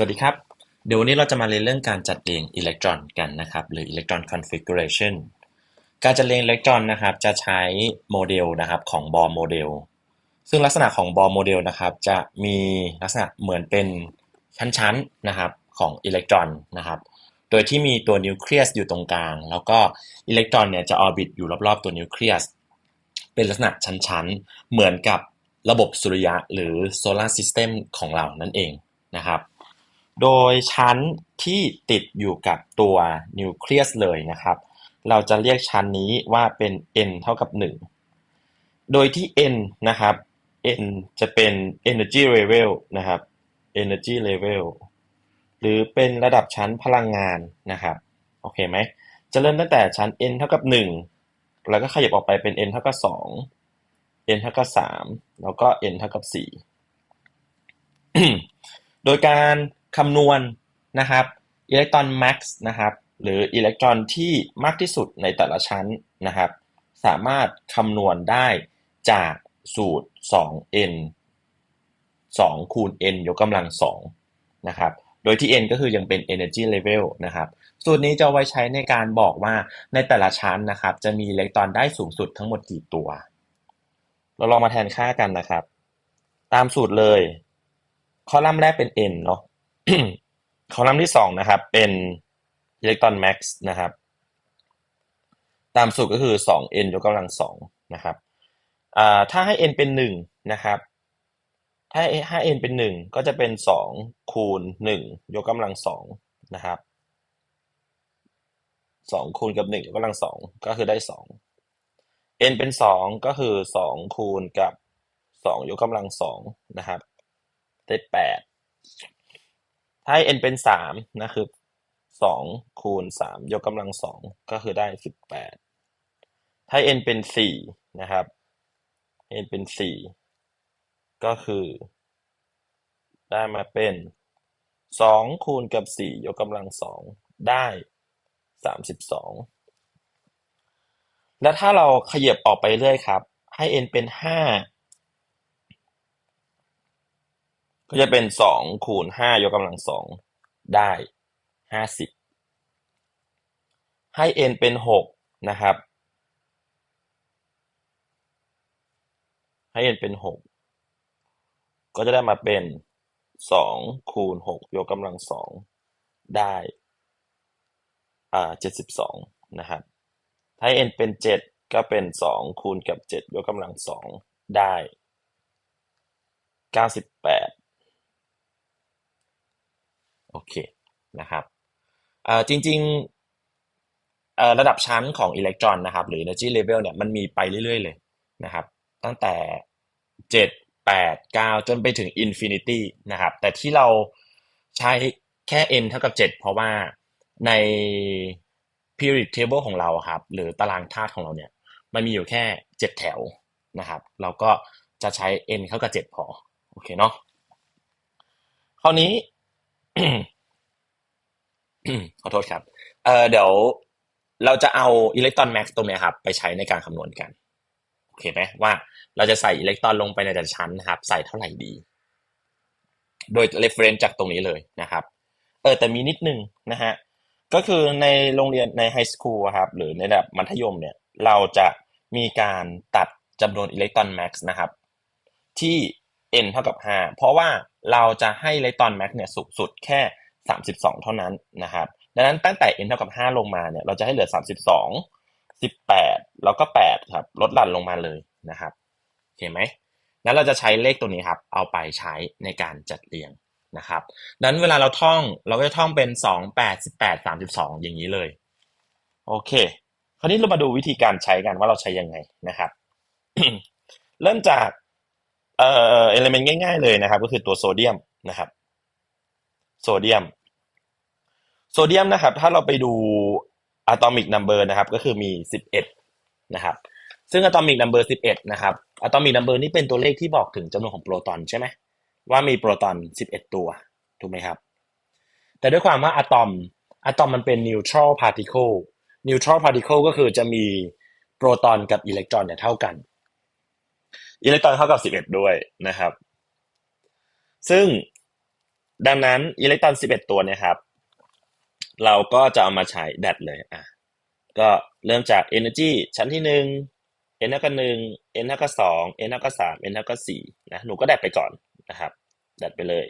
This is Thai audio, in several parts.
สวัสดีครับ เดี๋ยววันนี้เราจะมาเรียนเรื่องการจัดเรียงอิเล็กตรอนกันนะครับ หรือ electron configuration การจัดเรียงอิเล็กตรอนนะครับ จะใช้โมเดลนะครับของบอร์โมเดล ซึ่งลักษณะของบอร์โมเดลนะครับ จะมีลักษณะเหมือนเป็นชั้นๆนะครับของอิเล็กตรอนนะครับ โดยที่มีตัวนิวเคลียสอยู่ตรงกลาง แล้วก็อิเล็กตรอนเนี่ยจะออร์บิทอยู่รอบๆตัวนิวเคลียส เป็นลักษณะชั้นๆ เหมือนกับระบบสุริยะหรือโซลาร์ซิสเต็มของเรานั่นเองนะครับ โดยชั้นที่ติดอยู่กับตัวนิวเคลียสเลยนะครับ เราจะเรียกชั้นนี้ว่าเป็น n เท่ากับ 1 โดยที่ n นะครับ n จะเป็น energy level นะครับ energy level หรือเป็นระดับชั้นพลังงานนะครับ โอเคไหม จะเริ่มตั้งแต่ชั้น n เท่ากับ 1 แล้วก็ขยับออกไปเป็น n เท่ากับ 2 n เท่ากับ 3 แล้วก็ n เท่ากับ 4 โดยการ คำนวณนะครับอิเล็กตรอนแม็กซ์นะครับหรืออิเล็กตรอนที่มากที่สุดในแต่ละชั้นนะครับ สามารถคำนวณได้จากสูตร 2n 2 คูณ n ยกกำลัง2นะครับ โดยที่ n ก็คือยังเป็น energy level นะครับ สูตรนี้จะไว้ใช้ในการบอกว่าในแต่ละชั้นนะครับ จะมีอิเล็กตรอนได้สูงสุดทั้งหมดกี่ตัว เราลองมาแทนค่ากันนะครับ ตามสูตรเลย คอลัมน์แรกเป็น n เนาะ คอลัมน์ที่สองนะครับ เป็นอิเล็กตรอนแม็กซ์นะครับ ตามสูตรก็คือ 2n ยกกำลังสองนะครับถ้าให้ n เป็น 1 นะครับ ถ้าให้า n เป็น 1 ก็จะเป็น 2 คูณ 1 ยกกำลังสองนะครับ2คูณกับ1ยกกำลังสองก็คือได้ 2 n เป็น 2 ก็คือ 2 คูณกับ 2 ยกกำลังสองนะครับ ได้ 8 ให้ n เป็นสามนะครัสองคูณสามยกกำลังสองก็คือได้สิบแปดถ้า n เป็นสี่นะครับ n เป็นสี่ก็คือ ได้มาเป็นสองคูณกับสี่ยกกำลังสองได้สามสิบสองและถ้าเราขยับออกไปเรื่อยครับ ให้ n เป็นห้า ก็จะเป็นสองคูณห้ายกกำลังสองได้ห้าสิบให้ n เป็นหกนะครับ ให้ n เป็นหกก็จะได้มาเป็นสองคูณหกยกกำลังสองได้อ่าเจ็ดสิบสองนะครับ ถ้า n เป็นเจ็ดก็เป็นสองคูณกับเจ็ดยกกำลังสองได้เก้าสิบแปด เคนะครับจริงๆระดับชั้นของอิเล็กตรอนนะครับหรือ energy level เนี่ยมันมีไปเรื่อยๆเลยนะครับ ตั้งแต่เจ็ดแปดเก้าจนไปถึง infinity นะครับ แต่ที่เราใช้แค่ n เท่ากับเจ็ดเพราะว่าใน periodic table ของเราครับ หรือตารางธาตุของเราเนี่ยมันมีอยู่แค่เจ็ดแถวนะครับ เราก็จะใช้ n เท่ากับเจ็ดพอ โอเคเนาะคราวนี้ ขอโทษครับ เอ่อเดี๋ยวเราจะเอาอิเล็กตรอนแม็กซ์ตรงนี้ครับ ไปใช้ในการคำนวณกันโอเคไหมว่าเราจะใส่อิเล็กตรอนลงไปในแต่ละชั้นนะครับ ใส่เท่าไหร่ดี โดย reference จากตรงนี้เลยนะครับ เออแต่มีนิดนึงนะฮะก็คือในโรงเรียนในไฮสคูลครับหรือในระดับมัธยมเนี่ย เราจะมีการตัดจำนวนอิเล็กตรอนแม็กซ์นะครับ ที่ n เท่ากับ 5 เพราะว่า เราจะให้อิเล็กตอนแม็กเนี่ยสูงสุดแค่ 32 เท่านั้นนะครับ ดังนั้นตั้งแต่ n เท่ากับ 5 ลงมาเนี่ยเราจะให้เหลือ 32 18 แล้วก็ 8 ครับ ลดหลั่นลงมาเลยนะครับเห็นไหมงั้นเราจะใช้เลขตัวนี้ครับ เอาไปใช้ในการจัดเรียงนะครับดังนั้นเวลาเราท่องเราก็จะท่องเป็น 2 8 18 32 อย่างนี้เลย โอเค คราวนี้เรามาดูวิธีการใช้กันว่าเราใช้ยังไงนะครับ เริ่มจาก เอ่อเอลิเมนต์ง่ายๆเลยนะครับ ก็คือตัวโซเดียมนะครับ โซเดียม โซเดียมนะครับ ถ้าเราไปดูอะตอมิกนัมเบอร์นะครับ ก็คือมีสิบเอ็ดนะครับ ซึ่งอะตอมิกนัมเบอร์สิบเอ็ดนะครับอะตอมิกนัมเบอร์นี่เป็นตัวเลขที่บอกถึงจำนวนของโปรตอนใช่ไหมว่ามีโปรตอนสิบเอ็ดตัว ถูกไหมครับ แต่ด้วยความว่าอะตอมอะตอมมันเป็นนิวทรัลพาร์ติเคิลนิวทรัลพาร์ติเคิลก็คือจะมีโปรตอนกับอิเล็กตรอนเนี่ยเท่ากัน อิเล็กตรอนเท่ากับ11ด้วยนะครับ ซึ่งดังนั้นอิเล็กตรอน11ตัวเนี่ยครับ เราก็จะเอามาใช้แดดเลยอะก็เริ่มจาก energy ชั้นที่หนึ่ง n เท่ากับหนึ่ง n เท่ากับสอง n เท่ากับสาม n เท่ากับสี่นะหนูก็แดดไปก่อนนะครับแดดไปเลย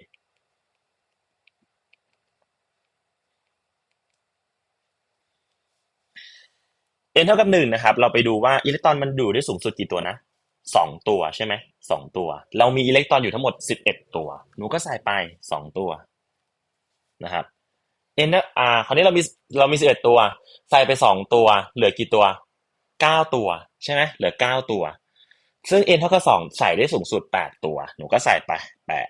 n เท่ากับหนึ่งนะครับ เราไปดูว่าอิเล็กตรอนมันอยู่ได้สูงสุดกี่ตัวนะ สองตัวใช่ไหมสองตัว เรามีอิเล็กตรอนอยู่ทั้งหมดสิบเอ็ดตัว หนูก็ใส่ไปสองตัวนะครับ n อ่าคราวนี้เรามีเรามีสิบเอ็ดตัว ใส่ไปสองตัว เหลือกี่ตัวเก้าตัว ใช่ไหมเหลือเก้าตัว ซึ่ง n เท่ากับสองใส่ได้สูงสุดแปดตัว หนูก็ใส่ไปแปด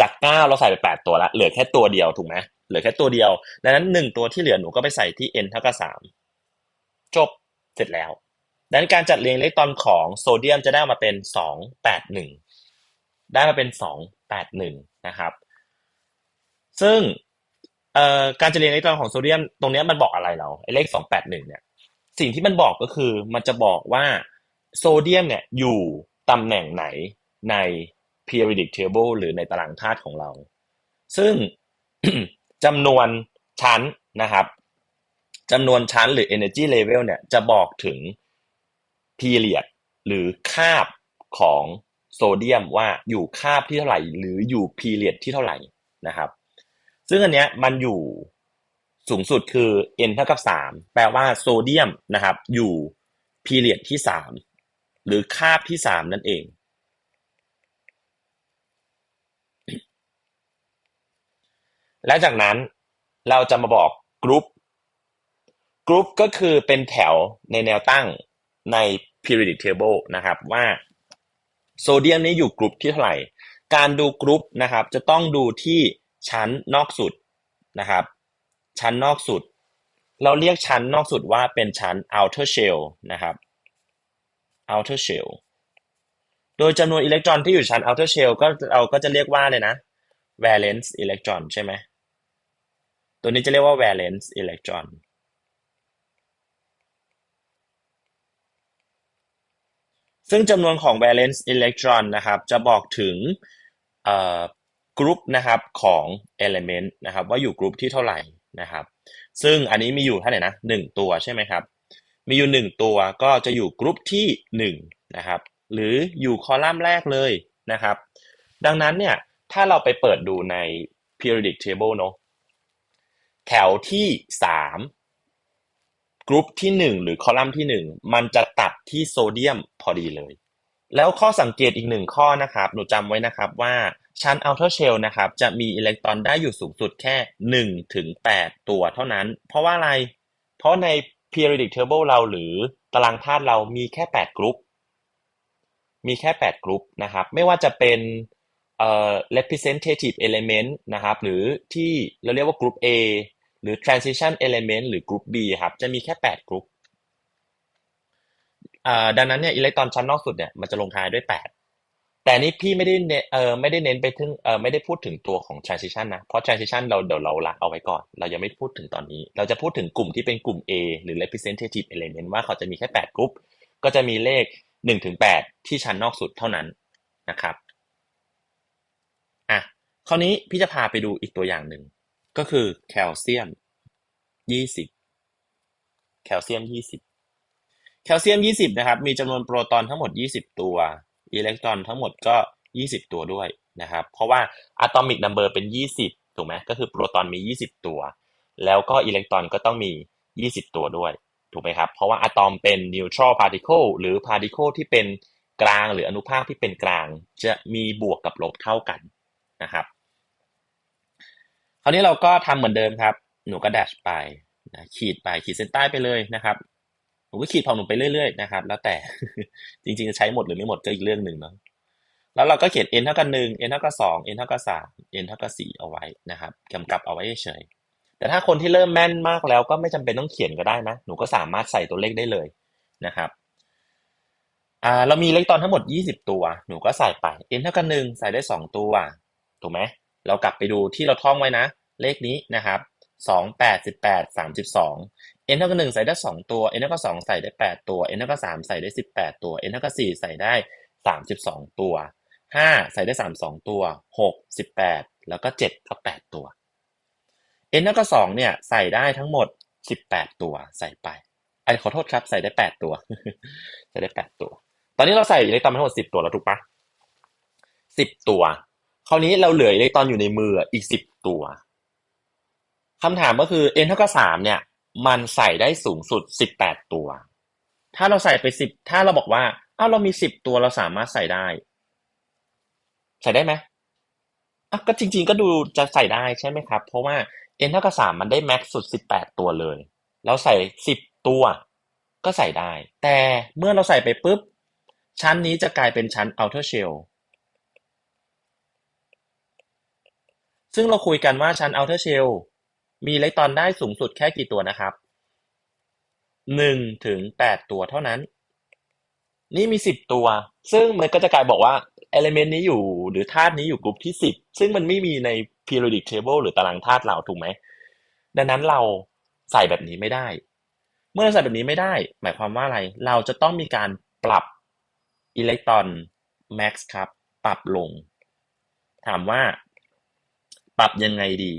จากเก้าเราใส่ไปแปดตัวละเหลือแค่ตัวเดียวถูกไหมเหลือแค่ตัวเดียว ดังนั้นหนึ่งตัวที่เหลือหนูก็ไปใส่ที่ n เท่ากับสามจบเสร็จแล้ว ดังนั้นการจัดเรียงอิเล็กตรอนของโซเดียมจะได้มาเป็นสองแปดหนึ่งได้มาเป็นสองแปดหนึ่งนะครับ ซึ่งการจะเรียงอิเล็กตรอนของโซเดียมตรงนี้มันบอกอะไรเราไอ้เลขสองแปดหนึ่งเนี่ย สิ่งที่มันบอกก็คือมันจะบอกว่าโซเดียมเนี่ยอยู่ตำแหน่งไหนใน periodic table หรือในตารางธาตุของเรา ซึ่งจำนวนชั้นนะครับจำนวนชั้นหรือ energy level เนี่ยจะบอกถึง period หรือคาบของโซเดียมว่าอยู่คาบที่เท่าไหร่ หรืออยู่ period ที่เท่าไหร่นะครับ ซึ่งอันเนี้ยมันอยู่สูงสุดคือ n เท่ากับ 3 แปลว่าโซเดียมนะครับอยู่ period ที่ 3 หรือคาบที่ 3 นั่นเอง และจากนั้นเราจะมาบอกกรุ๊ปกรุ๊ปก็คือเป็นแถวในแนวตั้ง ใน periodic table นะครับว่าโซเดียมนี้อยู่กรุ๊ปที่เท่าไหร่ การดูกรุ๊ปนะครับจะต้องดูที่ชั้นนอกสุดนะครับ ชั้นนอกสุด เราเรียกชั้นนอกสุดว่าเป็นชั้น outer shell นะครับ outer shell โดยจำนวนอิเล็กตรอนที่อยู่ชั้น outer shell ก็เราก็จะเรียกว่าเลยนะ valence electron ใช่ไหมตัวนี้จะเรียกว่า valence electron ซึ่งจำนวนของ valence electron นะครับ จะบอกถึงกรุ๊ปนะครับของ element นะครับว่าอยู่กรุ๊ปที่เท่าไหร่นะครับ ซึ่งอันนี้มีอยู่เท่าไหร่นะหนึ่งตัวใช่ไหมครับ มีอยู่หนึ่งตัวก็จะอยู่กรุ๊ปที่หนึ่งนะครับ หรืออยู่คอลัมน์แรกเลยนะครับ ดังนั้นเนี่ยถ้าเราไปเปิดดูใน periodic table เนอะแถวที่สาม กรุ๊ปที่หนึ่งหรือคอลัมน์ที่หนึ่งมันจะตัดที่โซเดียมพอดีเลย แล้วข้อสังเกตอีกหนึ่งข้อนะครับ หนูจำไว้นะครับว่าชั้น outer shell นะครับ จะมีอิเล็กตรอนได้อยู่สูงสุดแค่หนึ่งถึงแปดตัวเท่านั้น เพราะว่าอะไร เพราะใน periodic table เราหรือตารางธาตุเรามีแค่แปดกรุ๊ป มีแค่แปดกรุ๊ปนะครับ ไม่ว่าจะเป็นเอ่อ representative element นะครับ หรือที่เราเรียกว่ากรุ๊ป A หรือ transition element หรือกรุ๊ป B ครับ จะมีแค่แปดกรุ๊ปอ่าดังนั้นเนี่ยอิเล็กตรอนชั้นนอกสุดเนี่ยมันจะลงท้ายด้วยแปดแต่นี่พี่ไม่ได้เน้นเออไม่ได้เน้นไปถึงเออไม่ได้พูดถึงตัวของ transition นะ เพราะ transition เราเดี๋ยวเราละเอาไว้ก่อน เรายังไม่พูดถึงตอนนี้ เราจะพูดถึงกลุ่มที่เป็นกลุ่ม A หรือ representative element ว่าเขาจะมีแค่แปดกรุ๊ป ก็จะมีเลขหนึ่งถึงแปดที่ชั้นนอกสุดเท่านั้นนะครับ อะ คราวนี้พี่จะพาไปดูอีกตัวอย่างหนึ่ง ก็คือแคลเซียมยี่สิบแคลเซียมยี่สิบแคลเซียมยี่สิบนะครับ มีจำนวนโปรตอนทั้งหมดยี่สิบตัว อิเล็กตรอนทั้งหมดก็ยี่สิบตัวด้วยนะครับ เพราะว่าอะตอมิกนัมเบอร์เป็นยี่สิบถูกไหมก็คือโปรตอนมียี่สิบตัว แล้วก็อิเล็กตรอนก็ต้องมียี่สิบตัวด้วย ถูกไหมครับ เพราะว่าอะตอมเป็นนิวทรัลพาร์ติเคิลหรือพาร์ติเคิลที่เป็นกลางหรืออนุภาคที่เป็นกลาง จะมีบวกกับลบเท่ากันนะครับ คราวนี้เราก็ทำเหมือนเดิมครับ หนูก็แดชไปนะขีดไปขีดเส้นใต้ไปเลยนะครับหนูก็ขีดของหนูไปเรื่อยๆนะครับ แล้วแต่จริงๆจะใช้หมดหรือไม่หมดก็อีกเรื่องหนึ่งเนาะแล้วเราก็เขียน n เท่ากับหนึ่ง n เท่ากับสอง n เท่ากับสาม n เท่ากับสี่เอาไว้นะครับกำกับเอาไว้เฉยแต่ถ้าคนที่เริ่มแม่นมากแล้วก็ไม่จำเป็นต้องเขียนก็ได้นะ หนูก็สามารถใส่ตัวเลขได้เลยนะครับอ่าเรามีเล็กตอนทั้งหมด 20 ตัว หนูก็ใส่ไป n เท่ากับหนึ่งใส่ได้ 2 ตัว ถูกไหม เรากลับไปดูที่เราท่องไว้นะ เลขนี้นะครับสองแปดสิบแปดสามสิบสอง n เท่ากับหนึ่งใส่ได้สองตัว n เท่ากับสองใส่ได้แปดตัว n เท่ากับสามใส่ได้สิบแปดตัว n เท่ากับสี่ใส่ได้สามสิบสองตัวห้าใส่ได้สามสองตัวหกสิบแปดแล้วก็เจ็ดก็แปดตัว n เท่ากับสองเนี่ยใส่ได้ทั้งหมดสิบแปดตัวใส่ไปไอ้ขอโทษครับใส่ได้แปดตัว ใส่ได้แปดตัว ตอนนี้เราใส่อิเล็กตรอนมทั้งหมดสิบตัวแล้วถูกปะสิบตัว คราวนี้เราเหลืออิเล็กตรอนอยู่ในมืออีกสิบตัวคำถามก็คือ n เท่ากับสามเนี่ย มันใส่ได้สูงสุดสิบแปดตัว ถ้าเราใส่ไปสิบถ้าเราบอกว่าอ้าวเรามีสิบตัวเราสามารถใส่ได้ ใส่ได้ไหมอะก็จริง ๆ ก็ดูจะใส่ได้ใช่ไหมครับ เพราะว่า n เท่ากับสามมันได้แม็กซ์สุดสิบแปดตัวเลย เราใส่สิบตัว ก็ใส่ได้ แต่เมื่อเราใส่ไปปุ๊บ ชั้นนี้จะกลายเป็นชั้น outer shell ซึ่งเราคุยกันว่าชั้น outer shell มีอิเล็กตรอนได้สูงสุดแค่กี่ตัวนะครับ หนึ่งถึงแปดตัวเท่านั้น นี่มีสิบตัว ซึ่งมันก็จะกลายบอกว่า element นี้อยู่หรือธาตุนี้อยู่กลุ่มที่สิบซึ่งมันไม่มีใน periodic table หรือตารางธาตุเราถูกไหม ดังนั้นเราใส่แบบนี้ไม่ได้ เมื่อใส่แบบนี้ไม่ได้ หมายความว่าอะไร เราจะต้องมีการปรับอิเล็กตรอน max ครับ ปรับลง ถามว่า ปรับยังไงดี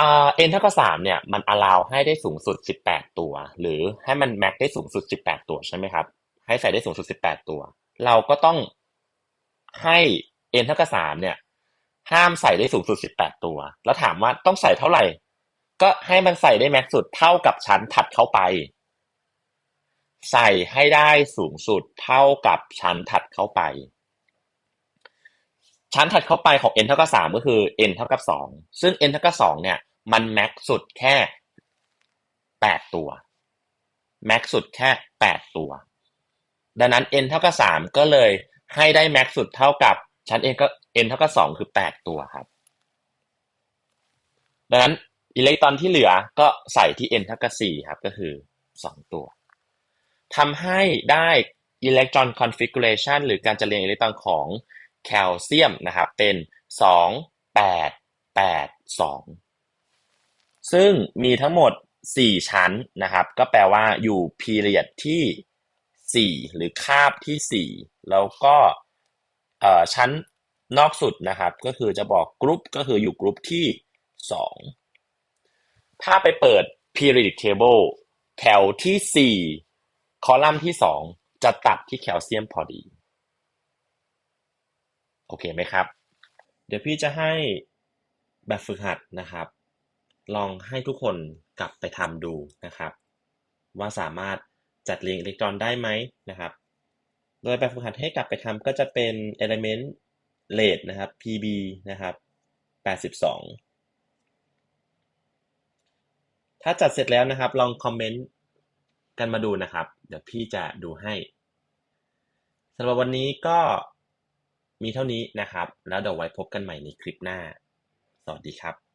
อ่า n เท่ากับสามเนี่ย มัน allow ให้ได้สูงสุดสิบแปดตัว หรือให้มัน max ได้สูงสุดสิบแปดตัวใช่ไหมครับ ให้ใส่ได้สูงสุดสิบแปดตัว เราก็ต้องให้ n เท่ากับสามเนี่ย ห้ามใส่ได้สูงสุดสิบแปดตัว แล้วถามว่าต้องใส่เท่าไหร่ ก็ให้มันใส่ได้แม็กสุดเท่ากับชั้นถัดเข้าไป ใส่ให้ได้สูงสุดเท่ากับชั้นถัดเข้าไป ชั้นถัดเข้าไปของ n เท่ากับสามก็คือ n เท่ากับสองซึ่ง n เท่ากับสองเนี่ย มันแม็กสุดแค่แปดตัว แม็กสุดแค่แปดตัว ดังนั้น n เท่ากับสามก็เลยให้ได้แม็กสุดเท่ากับชั้น n ก็ n เท่ากับสองคือแปดตัวครับ ดังนั้นอิเล็กตรอนที่เหลือก็ใส่ที่ n เท่ากับสี่ครับ ก็คือสองตัวทำให้ได้อิเล็กตรอนคอนฟิกูเลชันหรือการจัดเรียงอิเล็กตรอนของ แคลเซียมนะครับเป็นสองแปดแปดสองซึ่งมีทั้งหมดสี่ชั้นนะครับ ก็แปลว่าอยู่พีเรียดที่สี่หรือคาบที่สี่แล้วก็ชั้นนอกสุดนะครับ ก็คือจะบอกกรุ๊ปก็คืออยู่กรุ๊ปที่สองถ้าไปเปิด periodic table แถวที่สี่คอลัมน์ที่สองจะตัดที่แคลเซียมพอดี โอเคไหมครับ เดี๋ยวพี่จะให้แบบฝึกหัดนะครับ ลองให้ทุกคนกลับไปทำดูนะครับ ว่าสามารถจัดเรียงอิเล็กตรอนได้ไหมนะครับ โดยแบบฝึกหัดให้กลับไปทำก็จะเป็น element rate นะครับ PB นะครับ 82 ถ้าจัดเสร็จแล้วนะครับ ลองคอมเมนต์กันมาดูนะครับ เดี๋ยวพี่จะดูให้สำหรับวันนี้ก็ มีเท่านี้นะครับ แล้วเดี๋ยวไว้พบกันใหม่ในคลิปหน้า สวัสดีครับ